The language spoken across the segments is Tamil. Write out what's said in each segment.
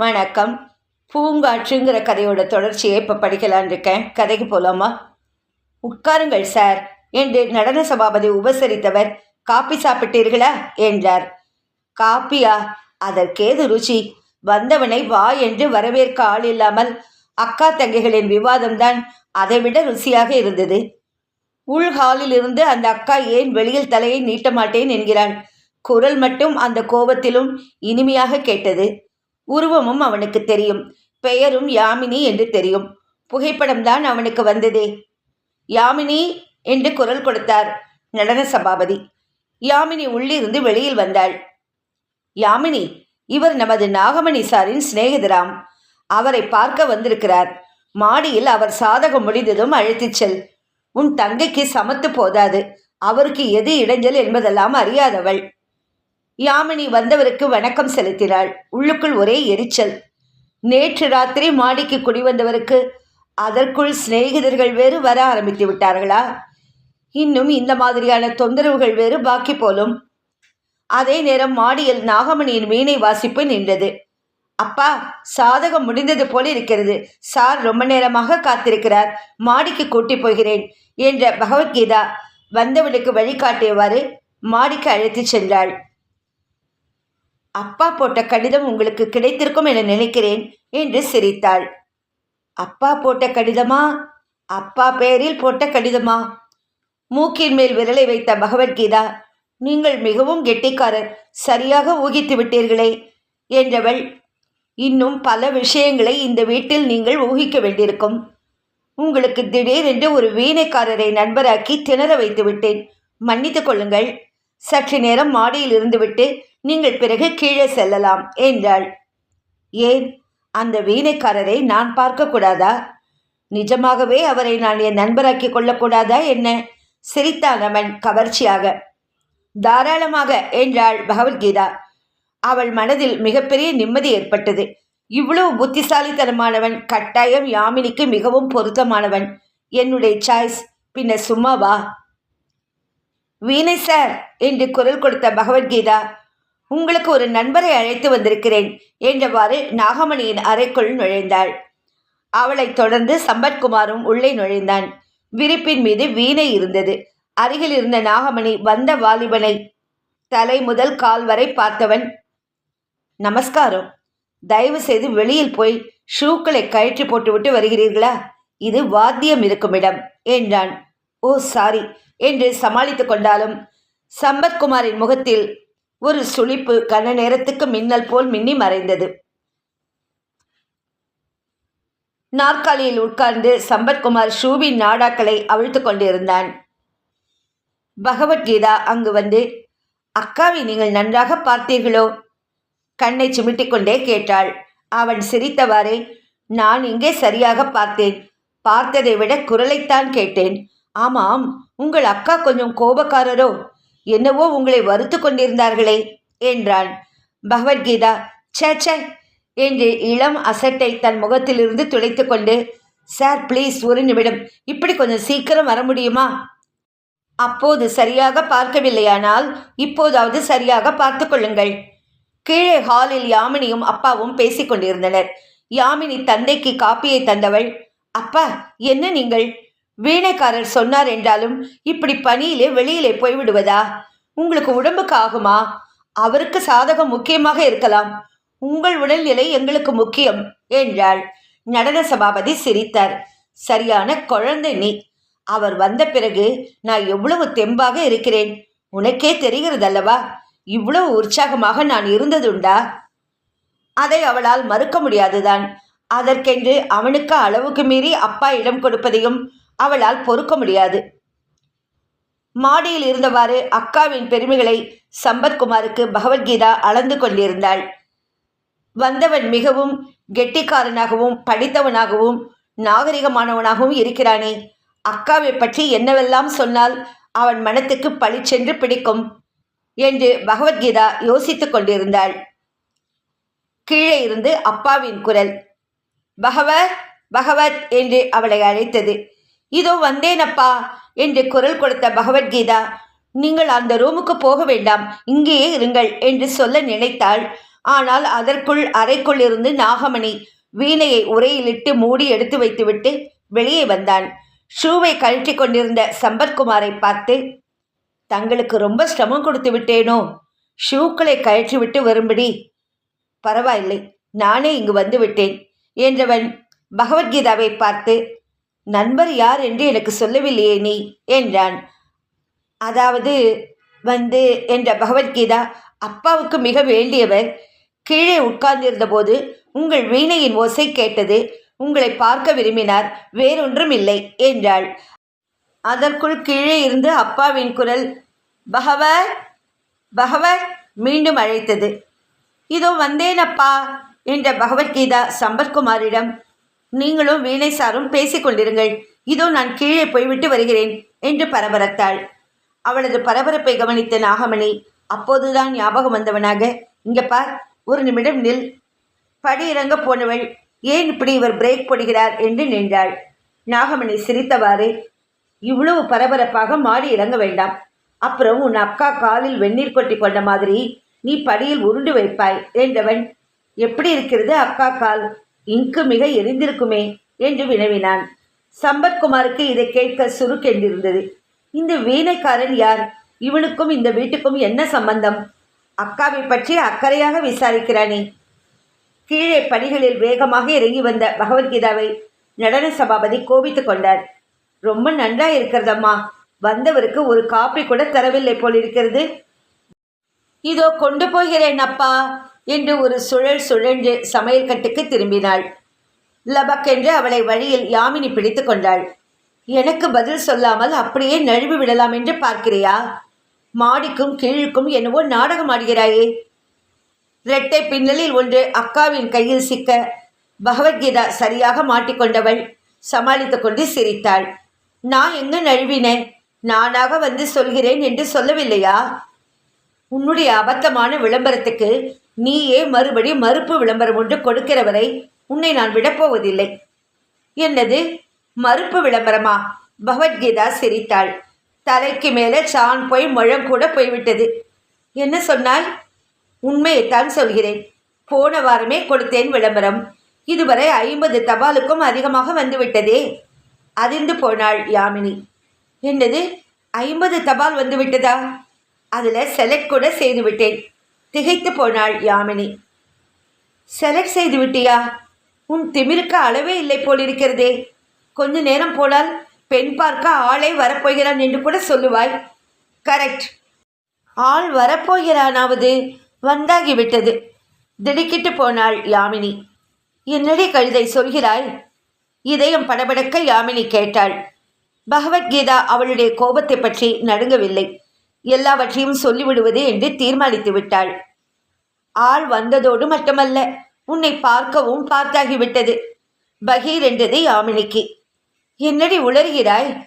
வணக்கம். பூங்காற்றுங்கிற கதையோட தொடர்ச்சியை இப்போ படிக்கலான் இருக்கேன். கதைக்கு போலாமா? உட்காருங்கள் சார். என்று நடன சபாபதி உபசரித்தவர் காப்பி சாப்பிட்டீர்களா? என்றார். காப்பியா? அதற்கேது ருச்சி. வந்தவனை வா என்று வரவேற்க ஆள் இல்லாமல் அக்கா தங்கைகளின் விவாதம்தான் அதைவிட ருசியாக இருந்தது. உள் ஹாலில் இருந்து அந்த அக்கா ஏன் வெளியில் தலையை நீட்ட மாட்டேன் என்கிறாள். குரல் மட்டும் அந்த கோபத்திலும் இனிமையாக கேட்டது. உருவமும் அவனுக்கு தெரியும். பெயரும் யாமினி என்று தெரியும். புகைப்படம்தான் அவனுக்கு வந்ததே. யாமினி என்று குரல் கொடுத்தார் நடன சபாபதி. யாமினி உள்ளிருந்து வெளியில் வந்தாள். யாமினி இவர் நமது நாகமணி சாரின் சிநேகிதராம். அவரை பார்க்க வந்திருக்கிறார். மாடியில் அவர் சாதகம் முடிந்ததும் அழைத்துச் செல். உன் தங்கைக்கு சமத்து போதாது. அவருக்கு எது இடைஞ்சல் என்பதெல்லாம் அறியாதவள். யாமினி வந்தவருக்கு வணக்கம் செலுத்தினாள். உள்ளுக்குள் ஒரே எரிச்சல். நேற்று ராத்திரி மாடிக்கு குடி வந்தவருக்கு அதற்குள் சிநேகிதர்கள் வேறு வர ஆரம்பித்து விட்டார்களா? இன்னும் இந்த மாதிரியான தொந்தரவுகள் வேறு பாக்கி போலும். அதே நேரம் மாடியில் நாகமணியின் வீணை வாசிப்பு நின்றது. அப்பா சாதகம் முடிந்தது போல இருக்கிறது. சார் ரொம்ப நேரமாக காத்திருக்கிறார். மாடிக்கு கூட்டி போகிறேன் என்ற பகவத்கீதா வந்தவனுக்கு வழிகாட்டியவாறு மாடிக்கு அழைத்துச் சென்றாள். அப்பா போட்ட கடிதம் உங்களுக்கு கிடைத்திருக்கும் என நினைக்கிறேன் என்று சிரித்தாள். அப்பா போட்ட கடிதமா? அப்பா பெயரில் போட்ட கடிதமா? மூக்கின் மேல் விரலை வைத்த பகவத்கீதா நீங்கள் மிகவும் கெட்டிக்காரர் சரியாக ஊகித்து விட்டீர்களே என்றவள் இன்னும் பல விஷயங்களை இந்த வீட்டில் நீங்கள் ஊகிக்க வேண்டியிருக்கும். உங்களுக்கு திடீரென்று ஒரு வீணைக்காரரை நண்பராக்கி திணற வைத்து விட்டேன். மன்னித்து கொள்ளுங்கள். சற்று நேரம் மாடியில் இருந்துவிட்டு நீங்கள் பிறகு கீழே செல்லலாம் என்றாள். ஏன்? அந்த வீணைக்காரரை நான் பார்க்கக்கூடாதா? நிஜமாகவே அவரை நான் என் நண்பராக்கி கொள்ளக்கூடாதா என்ன? சிரித்தான் அவன் கவர்ச்சியாக. தாராளமாக என்றாள் பகவத்கீதா. அவள் மனதில் மிகப்பெரிய நிம்மதி ஏற்பட்டது. இவ்வளவு புத்திசாலித்தனமானவன் கட்டாயம் யாமினிக்கு மிகவும் பொருத்தமானவன். என்னுடைய சாய்ஸ் பின்ன சும்மாவா வீணை சார் என்று குரல் கொடுத்த பகவத்கீதா உங்களுக்கு ஒரு நண்பரை அழைத்து வந்திருக்கிறேன் என்றவாறு நாகமணியின் அறைக்குள் நுழைந்தாள். அவளைத் தொடர்ந்து சம்பத்குமாரும் உள்ளே நுழைந்தான். விரிப்பின் மீது வீணை இருந்தது. அருகில் இருந்த நாகமணி வந்த வாலிபனை தலை முதல் கால் வரை பார்த்தவன். நமஸ்காரம். தயவு செய்து வெளியில் போய் ஷூக்களை கயிற்று போட்டுவிட்டு வருகிறீர்களா? இது வாத்தியம் இருக்கும் இடம் என்றான். ஓ சாரி என்று சமாளித்துக் கொண்டாலும் சம்பத்குமாரின் முகத்தில் ஒரு சுளிப்பு கன நேரத்துக்கு மின்னல் போல் மின்னி மறைந்தது. நாற்காலியில் உட்கார்ந்து சம்பத்குமார் ஷூவின் நாடாக்களை அவிழ்த்து கொண்டிருந்தான். பகவத்கீதா அங்கு வந்து அக்காவை நீங்கள் நன்றாக பார்த்தீர்களோ? கண்ணை சிமிட்டிக்கொண்டே கேட்டாள். அவன் சிரித்தவாறே நான் இங்கே சரியாக பார்த்தேன். பார்த்ததை விட குரலைத்தான் கேட்டேன். ஆமாம் உங்கள் அக்கா கொஞ்சம் கோபக்காரரோ? என்னவோ உங்களை வருத்து கொண்டிருந்தார்களே என்றான். பகவத்கீதா ச்சே ச்சே என்று இளம் அசட்டை தன் முகத்திலிருந்து துடைத்து கொண்டு சார் ப்ளீஸ் ஒரு நிமிடம் இப்படி கொஞ்சம் சீக்கிரம் வர முடியுமா? அப்போது சரியாக பார்க்கவில்லையானால் இப்போதாவது சரியாக பார்த்து கொள்ளுங்கள். கீழே ஹாலில் யாமினியும் அப்பாவும் பேசிக்கொண்டிருந்தனர் யாமினி தந்தைக்கு காப்பியை தந்தவள் அப்பா என்ன நீங்கள்? வீணைக்காரர் சொன்னார் என்றாலும் இப்படி பணியிலே வெளியிலே போய்விடுவதா உங்களுக்கு உடம்புக்கு ஆகுமா? அவருக்கு சாதகம் முக்கியமாக இருக்கலாம். உங்கள் உடல்நிலை எங்களுக்கு முக்கியம் என்றாள். நடன சபாபதி சிரித்தார். சரியான குழந்தை நீ. அவர் வந்த பிறகு நான் எவ்வளவு தெம்பாக இருக்கிறேன். உனக்கே தெரிகிறது அல்லவா இவ்வளவு உற்சாகமாக நான் இருந்ததுண்டா? அதை அவளால் மறுக்க முடியாதுதான். அதற்கென்று அவனுக்கு அளவுக்கு மீறி அப்பா இடம் கொடுப்பதையும் அவளால் பொறுக்க முடியாது. மாடியில் இருந்தவாறு அக்காவின் பெருமைகளை சம்பத்குமாருக்கு பகவத்கீதா அளந்து கொண்டிருந்தாள். வந்தவன் மிகவும் கெட்டிக்காரனாகவும் படித்தவனாகவும் நாகரிகமானவனாகவும் இருக்கிறானே. அக்காவை பற்றி என்னவெல்லாம் சொன்னால் அவன் மனத்துக்கு பளிச்சென்று பிடிக்கும் என்று பகவத்கீதா யோசித்துக் கொண்டிருந்தாள். கீழே இருந்து அப்பாவின் குரல் பகவத் பகவத் என்று அவளை அழைத்தது. இதோ வந்தேனப்பா என்று குரல் கொடுத்த பகவத்கீதா நீங்கள் அந்த ரூமுக்கு போக வேண்டாம் இங்கேயே இருங்கள் என்று சொல்ல நினைத்தாள். ஆனால் அதற்குள் அறைக்குள் இருந்து நாகமணி வீணையை உரையிலிட்டு மூடி எடுத்து வைத்துவிட்டு வெளியே வந்தான். ஷூவை கழற்றி கொண்டிருந்த சம்பத்குமாரை பார்த்து தங்களுக்கு ரொம்ப சிரமம் கொடுத்து விட்டேனோ? ஷூக்களை கழற்றிவிட்டு வரும்படி? பரவாயில்லை நானே இங்கு வந்து விட்டேன் என்றவன் பகவத்கீதாவை பார்த்து நண்பர் யார் என்று எனக்கு சொல்லவில்லையே நீ என்றான். அதாவது வந்து என்ற பகவத்கீதா அப்பாவுக்கு மிக வேண்டியவர். கீழே உட்கார்ந்திருந்தபோது உங்கள் வீணையின் ஓசை கேட்டது உங்களை பார்க்க விரும்பினார் வேறொன்றும் இல்லை என்றாள். அதற்குள் கீழே இருந்து அப்பாவின் குரல் பகவர் பகவர் மீண்டும் அழைத்தது. இதோ வந்தேனப்பா என்ற பகவத்கீதா சம்பத்குமாரிடம் நீங்களும் வீணை சாரும் பேசிக்கொண்டிருங்கள் இதோ நான் கீழே போய்விட்டு வருகிறேன் என்று பரபரத்தாள். அவளது பரபரப்பை கவனித்த நாகமணி அப்போதுதான் ஞாபகம் வந்தவனாக இங்க பார் ஒரு நிமிடம் நில். படி போனவள் ஏன் இப்படி இவர் பிரேக் போடுகிறார்? என்று நின்றாள். நாகமணி சிரித்தவாறு இவ்வளவு பரபரப்பாக மாடி இறங்க வேண்டாம். அப்புறம் உன் அக்கா காலில் வெந்நீர் கொட்டி கொண்ட மாதிரி நீ படியில் உருண்டு வைப்பாய் என்றவன் எப்படி இருக்கிறது அக்கா கால்? இங்கு மிக எரிந்திருக்குமே என்று வினவினான். சம்பத்குமாருக்கு இதை கேட்க சுருக்கென்றிருந்தது. இந்த வீணைக்காரன் யார்? இவனுக்கும் இந்த வீட்டுக்கும் என்ன சம்பந்தம்? அக்காவை பற்றி அக்கறையாக விசாரிக்கிறானே. கீழே படிகளில் வேகமாக இறங்கி வந்த பகவத்கீதாவை நடன சபாபதி கோபித்துக் கொண்டார். ரொம்ப நன்றா இருக்கிறதம்மா. வந்தவருக்கு ஒரு காப்பி கூட தரவில்லை போல் இருக்கிறது இதோ கொண்டு போகிறேன் அப்பா. என்று ஒரு சுழல் சுழன்று சமையல் கட்டுக்கு திரும்பினாள். லபக்கென்று அவளை வழியில் யாமினி பிடித்து கொண்டாள். எனக்கு பதில் சொல்லாமல் அப்படியே நழுவி விடலாம் என்று பார்க்கிறியா? மாடிக்கும் கீழுக்கும் என்னவோ நாடகம் ஆடுகிறாயே. இரட்டை பின்னலில் ஒன்று அக்காவின் கையில் சிக்க பகவத்கீதா சரியாக மாட்டிக்கொண்டவள் சமாளித்து கொண்டு சிரித்தாள். நான் எங்க நழுவினேன் நானாக வந்து சொல்கிறேன் என்று சொல்லவில்லையா? உன்னுடைய அபத்தமான விளம்பரத்துக்கு நீயே மறுபடி மறுப்பு விளம்பரம் ஒன்று கொடுக்கிற வரை உன்னை நான் விடப்போவதில்லை. என்னது? மறுப்பு விளம்பரமா? பகவத்கீதா சிரித்தாள். தலைக்கு மேலே சான் போய் முழம் கூட போய்விட்டது. என்ன சொன்னாய்? உண்மையைத்தான் சொல்கிறேன். போன வாரமே கொடுத்தேன் விளம்பரம். இதுவரை ஐம்பது தபாலுக்கும் அதிகமாக வந்துவிட்டதே. அதிர்ந்து போனாள் யாமினி. என்னது? ஐம்பது தபால் வந்து விட்டதா அதில் செலக்ட் கூட செய்துவிட்டேன். திகைத்து போனாள் யாமினி. செலக்ட் செய்து விட்டியா? உன் திமிருக்கு அளவே இல்லை போலிருக்கிறதே. கொஞ்ச நேரம் போனால் பெண் பார்க்க ஆளே வரப்போகிறான் என்று கூட சொல்லுவாய். கரெக்ட். ஆள் வரப்போகிறானாவது வந்தாகிவிட்டது. திடுக்கிட்டு போனாள் யாமினி. என்னடி கழுதை சொல்கிறாய்? இதயம் படபடக்க யாமினி கேட்டாள். பகவத்கீதா அவளுடைய கோபத்தை பற்றி நடுங்கவில்லை. எல்லாவற்றையும் சொல்லிவிடுவது என்று தீர்மானித்து விட்டாள். ஆள் வந்ததோடு மட்டுமல்ல உன்னை பார்க்கவும் பார்த்தாகிவிட்டது. பகீர் என்றது யாமினிக்கு என்னடி உளறுகிறாய்?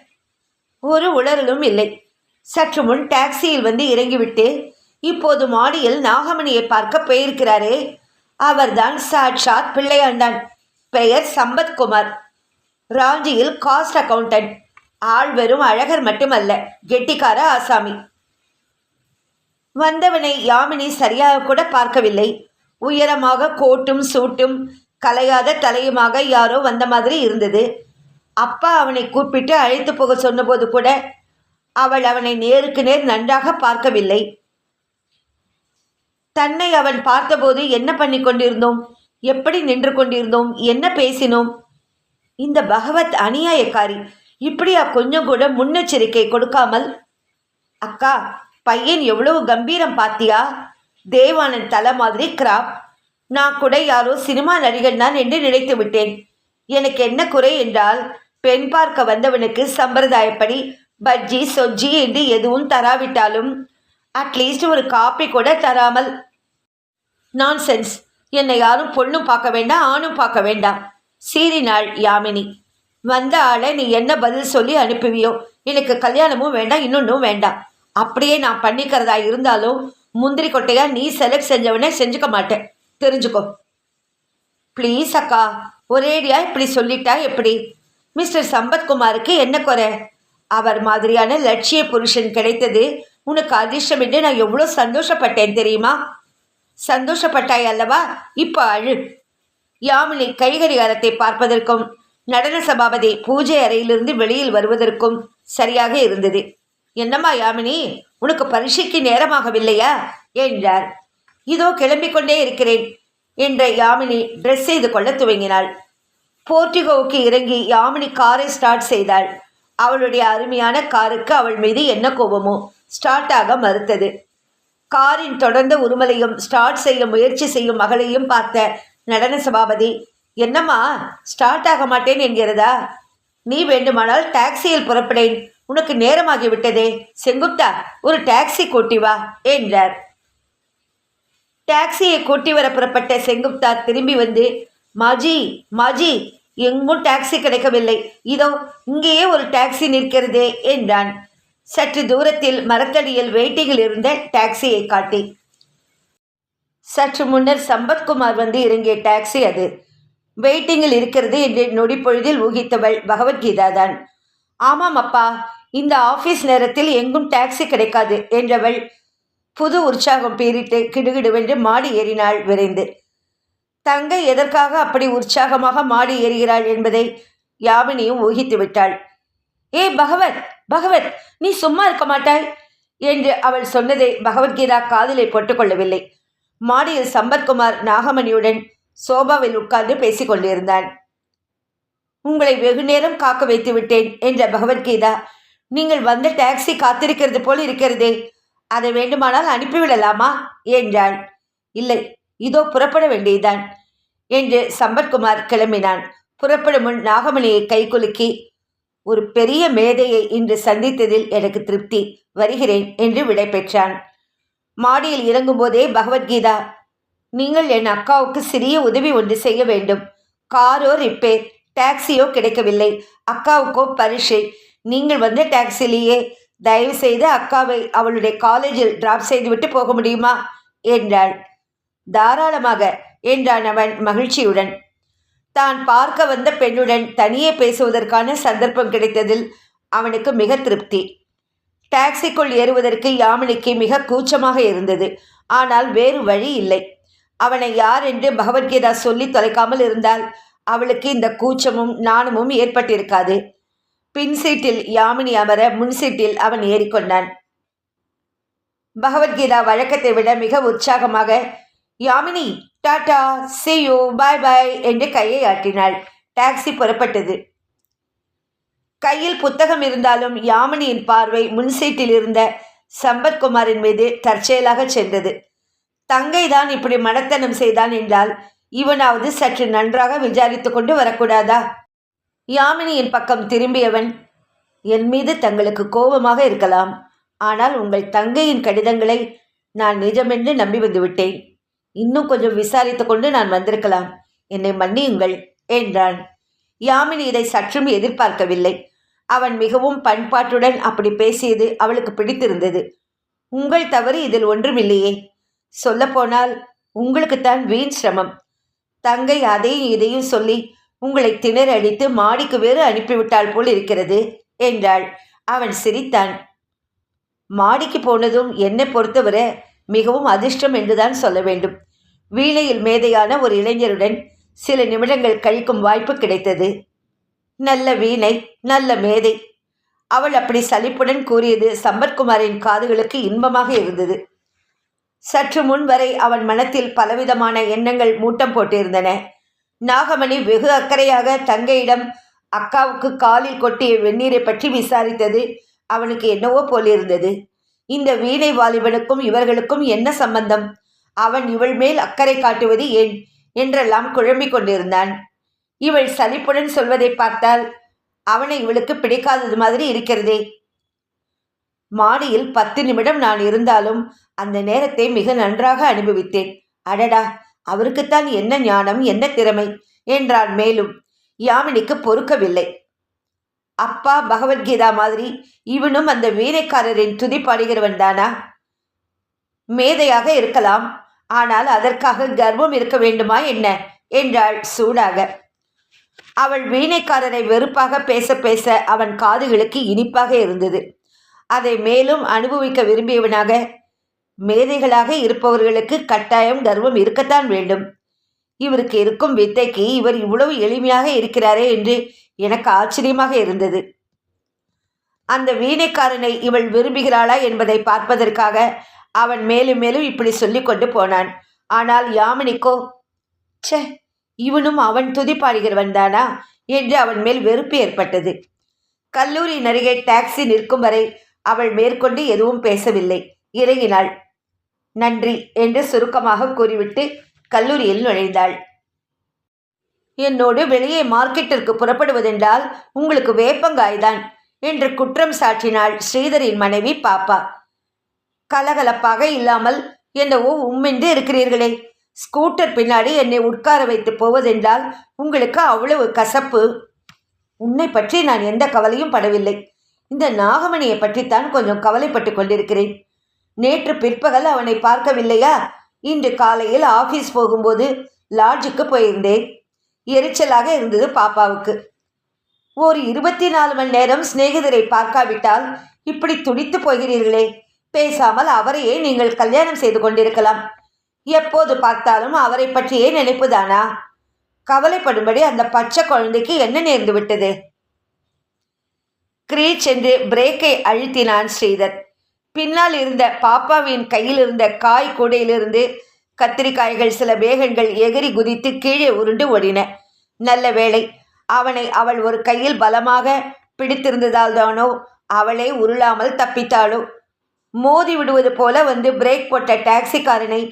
ஒரு உளறலும் இல்லை. சற்று முன் டாக்ஸியில் வந்து இறங்கிவிட்டு இப்போது மாடியில் நாகமணியை பார்க்க போயிருக்கிறாரே. அவர்தான் சாட்சாத் பிள்ளையாண்டான். பெயர் சம்பத்குமார். ராஞ்சியில் காஸ்ட் அக்கவுண்டன்ட். ஆள் வெறும் அழகர் மட்டுமல்ல கெட்டிக்கார ஆசாமி. வந்தவனை யாமினி சரியாக கூட பார்க்கவில்லை. உயரமாக கோட்டும் சூட்டும் கலையாத தலையுமாக யாரோ வந்த மாதிரி இருந்தது. அப்பா அவனை கூப்பிட்டு அழைத்து போக சொன்னபோது கூட அவள் அவனை நேருக்கு நேர் நன்றாக பார்க்கவில்லை. தன்னை அவன் பார்த்தபோது என்ன பண்ணி கொண்டிருந்தோம்? எப்படி நின்று கொண்டிருந்தோம்? என்ன பேசினோம்? இந்த பகவத் அநியாயக்காரி இப்படியா கொஞ்சம் கூட முன்னெச்சரிக்கை கொடுக்காமல் அக்கா பையன் எவ்வளவு கம்பீரம் பாத்தியா? தேவானன் தலை மாதிரி கிராப் நான் கூட யாரோ சினிமா நடிகன் தான் என்று நினைத்து விட்டேன். எனக்கு என்ன குறை என்றால் பெண் பார்க்க வந்தவனுக்கு சம்பிரதாயப்படி பஜ்ஜி சொஜ்ஜி என்று எதுவும் தராவிட்டாலும் அட்லீஸ்ட் ஒரு காப்பி கூட தராமல். நான் சென்ஸ் என்னை யாரும் பொண்ணும் பார்க்க வேண்டாம் ஆணும் பார்க்க வேண்டாம். சீறினாள் யாமினி. வந்த ஆளை நீ என்ன பதில் சொல்லி அனுப்புவியோ? எனக்கு கல்யாணமும் வேண்டாம் இன்னொன்றும் வேண்டாம். அப்படியே நான் பண்ணிக்கிறதா இருந்தாலும் முந்திரி கொட்டையா நீ செலக்ட் செஞ்சவனே செஞ்சுக்க மாட்டேன். தெரிஞ்சுக்கோ. ப்ளீஸ் அக்கா ஒரேடியா இப்படி சொல்லிட்டா எப்படி? மிஸ்டர் சம்பத்குமாருக்கு என்ன குறை? அவர் மாதிரியான லட்சிய புருஷன் கிடைத்தது உனக்கு அதிர்ஷ்டம் என்று நான் எவ்வளோ சந்தோஷப்பட்டேன் தெரியுமா? சந்தோஷப்பட்டாய் அல்லவா? இப்போ அழு. யாமினி கைகடிகாரத்தை பார்ப்பதற்கும் நடன சபாபதி பூஜை அறையிலிருந்து வெளியில் வருவதற்கும் சரியாக இருந்தது. என்னம்மா யாமினி? உனக்கு பரீட்சைக்கு நேரமாகவில்லையா? என்றார். இதோ கிளம்பிக் கொண்டே இருக்கிறேன் என்ற யாமினி ட்ரெஸ் செய்து கொள்ள துவங்கினாள். போர்டிகோவுக்கு இறங்கி யாமினி காரை ஸ்டார்ட் செய்தாள். அவளுடைய அருமையான காருக்கு அவள் மீது என்ன கோபமோ ஸ்டார்ட் ஆக மறுத்தது. காரின் தொடர்ந்த உருமலையும் ஸ்டார்ட் செய்ய முயற்சி செய்யும் மகளையும் பார்த்த நடன சபாபதி என்னம்மா ஸ்டார்ட் ஆக மாட்டேன் என்கிறதா? நீ வேண்டுமானால் டாக்ஸியில் புறப்படேன். உனக்கு நேரமாகிவிட்டதே செங்குப்தா ஒரு டாக்ஸி கூட்டி வா என்றார். டாக்ஸியை கூட்டி வர புறப்பட்ட செங்குப்தா திரும்பி வந்து மாஜி மாஜி எங்கும் டாக்ஸி கிடைக்கவில்லை. இதோ இங்கேயே ஒரு டாக்ஸி நிற்கிறதே என்றான். சற்று தூரத்தில் மரத்தடியில் வெயிட்டிங்கில் இருந்த டாக்ஸியை காட்டி. சற்று முன்னர் சம்பத்குமார் வந்து இறங்கிய டாக்ஸி அது. வெயிட்டிங்கில் இருக்கிறது என்று நொடிப்பொழுதில் ஊகித்தவள் பகவத்கீதா தான் ஆமாம் அப்பா இந்த ஆஃபீஸ் நேரத்தில் எங்கும் டாக்ஸி கிடைக்காது என்றவள் புது உற்சாகம் பீறிட்டு கிடுகிடுவென்று மாடி ஏறினாள் விரைந்து. தங்கை எதற்காக அப்படி உற்சாகமாக மாடி ஏறுகிறாள் என்பதை யாமினியும் ஊகித்து விட்டாள். ஏ பகவத் பகவத் நீ சும்மா இருக்க மாட்டாய்? என்று அவள் சொன்னதை பகவத்கீதா காதிலை போட்டுக்கொள்ளவில்லை மாடியில் சம்பத்குமார் நாகமணியுடன் சோபாவில் உட்கார்ந்து பேசிக் கொண்டிருந்தான். உங்களை வெகு நேரம் காக்க வைத்து விட்டேன் என்ற பகவத்கீதா நீங்கள் வந்த டாக்ஸி காத்திருக்கிறது போல் இருக்கிறதே. அதை வேண்டுமானால் அனுப்பிவிடலாமா என்றாள். இல்லை இதோ புறப்பட வேண்டியதுதான் என்று சம்பத்குமார் கிளம்பினான். புறப்படும் முன் நாகமணியை கைகுலுக்கி ஒரு பெரிய மேதையை இன்று சந்தித்ததில் எனக்கு திருப்தி. வருகிறேன் என்று விடை பெற்றான். மாடியில் இறங்கும்போதே பகவத்கீதா நீங்கள் என் அக்காவுக்கு சிறிய உதவி ஒன்று செய்ய வேண்டும். காரோ ரிப்பேர் டாக்ஸியோ கிடைக்கவில்லை. அக்காவுக்கோ பரிசை. நீங்கள் வந்த டாக்ஸிலேயே தயவு செய்து அக்காவை அவளுடைய காலேஜில் டிராப் செய்துவிட்டு போக முடியுமா? என்றாள். தாராளமாக என்றான் அவன் மகிழ்ச்சியுடன். தான் பார்க்க வந்த பெண்ணுடன் தனியே பேசுவதற்கான சந்தர்ப்பம் கிடைத்ததில் அவனுக்கு மிக திருப்தி. டாக்ஸிக்குள் ஏறுவதற்கு யாமினிக்கு மிக கூச்சமாக இருந்தது. ஆனால் வேறு வழி இல்லை. அவனை யார் என்று பகவத்கீதா சொல்லி தொலைக்காமல் இருந்தால் அவளுக்கு இந்த கூச்சமும் நாணமும் ஏற்பட்டிருக்காது. பின் சீட்டில் யாமினி அமர முன் சீட்டில் அவன் ஏறிக்கொண்டான். பகவத்கீதா வழக்கத்தை விட மிக உற்சாகமாக யாமினி டாடா சேயோ பாய் பாய் என்று கையை ஆட்டினாள். டாக்ஸி புறப்பட்டது. கையில் புத்தகம் இருந்தாலும் யாமினியின் பார்வை முன் சீட்டில் இருந்த சம்பத்குமாரின் மீது தற்செயலாக சென்றது. தங்கை தான் இப்படி மனத்தனம் செய்தான் என்றால் இவனாவது சற்று நன்றாக விசாரித்து கொண்டு வரக்கூடாதா? யாமினியின் பக்கம் திரும்பியவன் என் மீது தங்களுக்கு கோபமாக இருக்கலாம். ஆனால் உங்கள் தங்கையின் கடிதங்களை நான் நிஜமென்று நம்பி வந்துவிட்டேன் இன்னும் கொஞ்சம் விசாரித்து கொண்டு நான் வந்திருக்கலாம். என்னை மன்னியுங்கள் என்றான். யாமினி இதை சற்றும் எதிர்பார்க்கவில்லை. அவன் மிகவும் பண்பாட்டுடன் அப்படி பேசியது அவளுக்கு பிடித்திருந்தது. உங்கள் தவறு இதில் ஒன்றுமில்லையே. சொல்லப்போனால் உங்களுக்குத்தான் வீண் சிரமம். தங்கை அதையும் இதையும் சொல்லி உங்களை திணறடித்து மாடிக்கு வேறு அனுப்பிவிட்டால் போல் இருக்கிறது என்றாள். அவன் சிரித்தான். மாடிக்கு போனதும் என்னை பொறுத்தவரை மிகவும் அதிர்ஷ்டம் என்றுதான் சொல்ல வேண்டும். வீணையில் மேதையான ஒரு இளைஞருடன் சில நிமிடங்கள் கழிக்கும் வாய்ப்பு கிடைத்தது. நல்ல வீணை நல்ல மேதை. அவள் அப்படி சலிப்புடன் கூறியது சம்பத்குமாரின் காதுகளுக்கு இன்பமாக இருந்தது. சற்று முன் வரை அவன் மனத்தில் பலவிதமான எண்ணங்கள் மூட்டம் போட்டிருந்தன. நாகமணி வெகு அக்கறையாக தங்கையிடம் அக்காவுக்கு காலில் கொட்டிய வெந்நீரை பற்றி விசாரித்தது. அவனுக்கு என்னவோ போலிருந்தது இந்த வீணை வாலிபனுக்கும் இவர்களுக்கும் என்ன சம்பந்தம்? அவன் இவள் மேல் அக்கறை காட்டுவது ஏன்? என்றெல்லாம் குழம்பிக் கொண்டிருந்தான். இவள் சலிப்புடன் சொல்வதை பார்த்தால் அவனை இவளுக்கு பிடிக்காதது மாதிரி இருக்கிறதே. மாடியில் பத்து நிமிடம் நான் இருந்தாலும் அந்த நேரத்தை மிக நன்றாக அனுபவித்தேன். அடடா! அவருக்குத்தான் என்ன ஞானம் என்ன திறமை? என்றான் மேலும் யாமினிக்கு பொறுக்கவில்லை. அப்பா பகவத்கீதா மாதிரி இவனும் அந்த வீணைக்காரரின் துதி பாடுகிறவன் தானா? மேதையாக இருக்கலாம் ஆனால் அதற்காக கர்வம் இருக்க வேண்டுமா என்ன? என்றாள் சூடாக. அவள் வீணைக்காரரை வெறுப்பாக பேச பேச அவன் காதுகளுக்கு இனிப்பாக இருந்தது. அதை மேலும் அனுபவிக்க விரும்பியவனாக மேதைகளாக இருப்பவர்களுக்கு கட்டாயம் கர்வம் இருக்கத்தான் வேண்டும். இவருக்கு இருக்கும் வித்தைக்கு இவர் இவ்வளவு எளிமையாக இருக்கிறாரே என்று எனக்கு ஆச்சரியமாக இருந்தது. அந்த வீணைக்காரனை இவள் விரும்புகிறாளா என்பதை பார்ப்பதற்காக அவன் மேலும் மேலும் இப்படி சொல்லிக் கொண்டு போனான். ஆனால் யாமினிக்கோ ச்சே இவனும் அவன் துதிப்பாடுகிறவன் தானா? என்று அவன் மேல் வெறுப்பு ஏற்பட்டது. கல்லூரி அருகே டாக்ஸி நிற்கும் வரை அவள் மேற்கொண்டு எதுவும் பேசவில்லை. இறங்கினாள். நன்றி என்று சுருக்கமாக கூறிவிட்டு கல்லூரியில் நுழைந்தாள். என்னோடு வெளியே மார்க்கெட்டிற்கு புறப்படுவதென்றால் உங்களுக்கு வேப்பங்காய்தான் என்று குற்றம் சாட்டினாள் ஸ்ரீதரின் மனைவி பாப்பா. கலகலப்பாக இல்லாமல் என்னவோ உம்மென்று இருக்கிறீர்களே ஸ்கூட்டர் பின்னாடி என்னை உட்கார வைத்து போவதென்றால் உங்களுக்கு அவ்வளவு கசப்பு. உன்னை பற்றி நான் எந்த கவலையும் படவில்லை. இந்த நாகமணியை பற்றித்தான் கொஞ்சம் கவலைப்பட்டு கொண்டிருக்கிறேன். நேற்று பிற்பகல் அவனை பார்க்கவில்லையா? இன்று காலையில் ஆஃபீஸ் போகும்போது லாட்ஜுக்கு போயிருந்தேன். எரிச்சலாக இருந்தது பாப்பாவுக்கு. ஒரு இருபத்தி நாலு மணி நேரம் சிநேகிதரை பார்க்காவிட்டால் இப்படி துடித்து போகிறீர்களே. பேசாமல் அவரையே நீங்கள் கல்யாணம் செய்து கொண்டிருக்கலாம். எப்போது பார்த்தாலும் அவரை பற்றியே நினைப்புதானா? கவலைப்படும்படி அந்த பச்சை குழந்தைக்கு என்ன நேர்ந்து விட்டது கிரீச் என்று பிரேக்கை அழுத்தினான் ஸ்ரீதர். பின்னால் இருந்த பாப்பாவின் கையில் இருந்த காய் கூடையிலிருந்து கத்திரிக்காய்கள் சில வேகங்கள் எகிரி குதித்து கீழே உருண்டு ஓடின. நல்ல வேளை அவனை அவள் ஒரு கையில் பலமாக பிடித்திருந்ததால் தானோ அவளே உருளாமல் தப்பித்தாளோ. மோதி விடுவது போல வந்து பிரேக் போட்ட டாக்ஸிக்காரனை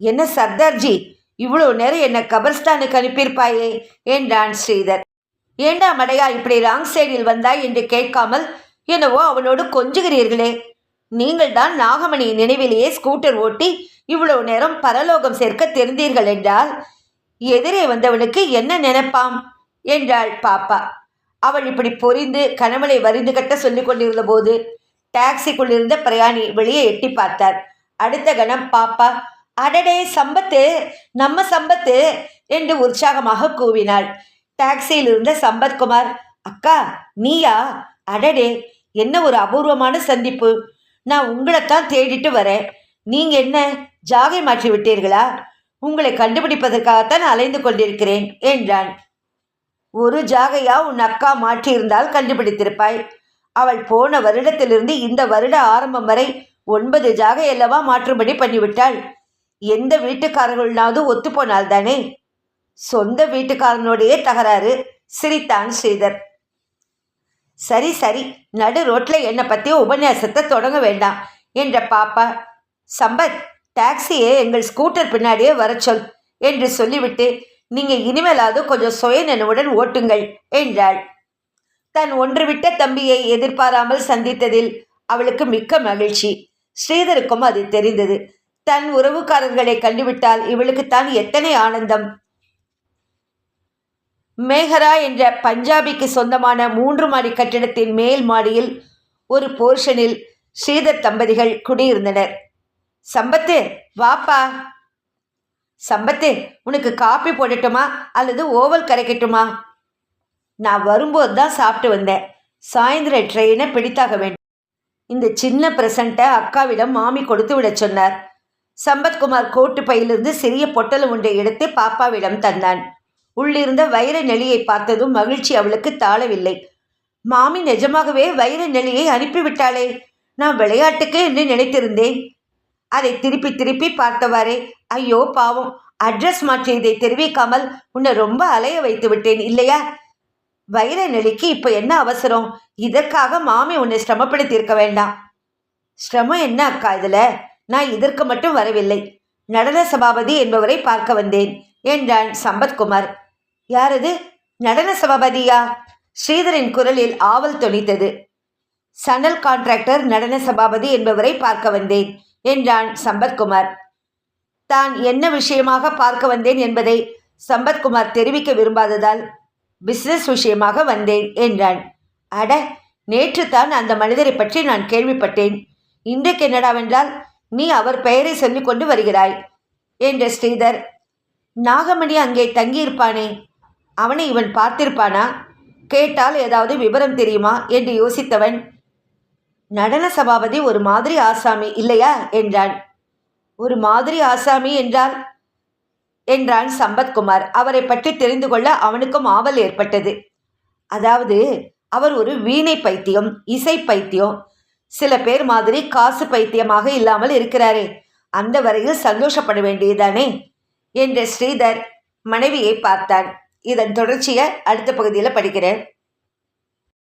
என்ன சர்தார்ஜி இவ்வளோ நேரம் என்னை கபர்ஸ்தானுக்கு அனுப்பியிருப்பாயே? என்றான் ஸ்ரீதர். ஏண்டா மடையா இப்படி ராங் சைடில் வந்தாய்? என்று கேட்காமல் என்னவோ அவனோடு கொஞ்சுகிறீர்களே நீங்கள் தான் நாகமணியின் நினைவிலேயே ஸ்கூட்டர் ஓட்டி இவ்வளவு நேரம் பரலோகம் சேர்க்க தெரிந்தீர்கள் என்றால் எதிரே வந்தவனுக்கு என்ன நினைப்பாம்? என்றாள் பாப்பா. அவள் இப்படி பொறிந்து கணவனை வரிந்து கட்ட சொல்லிக் கொண்டிருந்த போது டாக்ஸிக்குள்ளிருந்த பிரயாணி வெளியே எட்டி பார்த்தார். அடுத்த கணம் பாப்பா அடடே சம்பத்து நம்ம சம்பத்து என்று உற்சாகமாக கூவினாள். டாக்ஸியில் இருந்த சம்பத்குமார் அக்கா நீயா? அடடே என்ன ஒரு அபூர்வமான சந்திப்பு. நான் உங்களைத்தான் தேடிட்டு வரேன். நீங்க என்ன ஜாகை மாற்றி விட்டீர்களா? உங்களை கண்டுபிடிப்பதற்காகத்தான் அலைந்து கொண்டிருக்கிறேன் என்றான் ஒரு ஜாகையா உன் அக்கா மாற்றியிருந்தால் கண்டுபிடித்திருப்பாய். அவள் போன வருடத்திலிருந்து இந்த வருட ஆரம்பம் வரை ஒன்பது ஜாகை அல்லவா மாற்றும்படி பண்ணிவிட்டாள். எந்த வீட்டுக்காரர்களாவது ஒத்துப்போனால் தானே சொந்த வீட்டுக்காரனோடையே தகராறு சிரித்தான் ஸ்ரீதர். சரி சரி நடு ரோட்டில் என்னை பற்றி உபன்யாசத்தை தொடங்க வேண்டாம் என்ற பாப்பா. சம்பத் டாக்ஸியை எங்கள் ஸ்கூட்டர் பின்னாடியே வர சொல் என்று சொல்லிவிட்டு நீங்கள் இனிமேலாவது கொஞ்சம் சுய நினைவுடன் ஓட்டுங்கள் என்றாள். தன் ஒன்று விட்ட தம்பியை எதிர்பாராமல் சந்தித்ததில் அவளுக்கு மிக்க மகிழ்ச்சி. ஸ்ரீதருக்கும் அது தெரிந்தது. தன் உறவுக்காரர்களை கண்டுவிட்டால் இவளுக்குத்தான் எத்தனை ஆனந்தம். மேகரா என்ற பஞ்சாபிக்கு சொந்தமான மூன்று மாடி கட்டிடத்தின் மேல் மாடியில் ஒரு போர்ஷனில் ஸ்ரீதர் தம்பதிகள் குடியிருந்தனர். சம்பத்து வாப்பா. சம்பத்து உனக்கு காப்பி போடட்டுமா? அல்லது ஓவல் கரைக்கட்டுமா? நான் வரும்போது தான் சாப்பிட்டு வந்தேன். சாயந்தர ட்ரெயினை பிடித்தாக வேண்டும். இந்த சின்ன பிரசண்ட்டை அக்காவிடம் மாமி கொடுத்து விட சொன்னார். சம்பத்குமார் கோட்டு பையிலிருந்து சிறிய பொட்டலம் ஒன்றை எடுத்து பாப்பாவிடம் தந்தான். உள்ளிருந்த வைர நெளியை பார்த்ததும் மகிழ்ச்சி அவளுக்கு தாழவில்லை. மாமி நிஜமாகவே வைர நெளியை அனுப்பிவிட்டாளே நான் விளையாட்டுக்கு என்று நினைத்திருந்தேன். அதை திருப்பி திருப்பி பார்த்தவாறே. ஐயோ பாவம் அட்ரஸ் மாற்றியதை தெரிவிக்காமல் உன்னை ரொம்ப அலைய வைத்து விட்டேன் இல்லையா? வைர நெளிக்கு இப்போ என்ன அவசரம்? இதற்காக மாமி உன்னை சிரமப்படுத்தியிருக்க வேண்டாம். சிரமம் என்ன அக்கா இதில்? நான் இதற்கு மட்டும் வரவில்லை. நடன சபாபதி என்பவரை பார்க்க வந்தேன் என்றான் சம்பத்குமார். யாரது? நடன சபாபதியா? ஸ்ரீதரின் குரலில் ஆவல் தொனித்தது. சனல் கான்ட்ராக்டர் நடன சபாபதி என்பவரை பார்க்க வந்தேன் என்றான் சம்பத்குமார். தான் என்ன விஷயமாக பார்க்க வந்தேன் என்பதை சம்பத்குமார் தெரிவிக்க விரும்பாததால் பிசினஸ் விஷயமாக வந்தேன் என்றான். அட நேற்று தான் அந்த மனிதரை பற்றி நான் கேள்விப்பட்டேன். இன்றைக்கு என்னடாவென்றால் நீ அவர் பெயரை சொல்லிக் கொண்டு வருகிறாய் என்ற ஸ்ரீதர். நாகமணி அங்கே தங்கியிருப்பானே அவனை இவன் பார்த்திருப்பானா? கேட்டால் ஏதாவது விவரம் தெரியுமா? என்று யோசித்தவன் நடன சபாபதி ஒரு மாதிரி ஆசாமி இல்லையா? என்றான். ஒரு மாதிரி ஆசாமி என்றால்? என்றான் சம்பத்குமார். அவரை பற்றி தெரிந்து கொள்ள அவனுக்கும் ஆவல் ஏற்பட்டது. அதாவது அவர் ஒரு வீணை பைத்தியம் இசை பைத்தியம் சில பேர் மாதிரி காசு பைத்தியமாக இல்லாமல் இருக்கிறாரே. அந்த வரையில் சந்தோஷப்பட வேண்டியதானே என்ற ஸ்ரீதர் மனைவியை பார்த்தான். இதன் தொடர்ச்சியை அடுத்த பகுதியில் படிக்கிறேன்.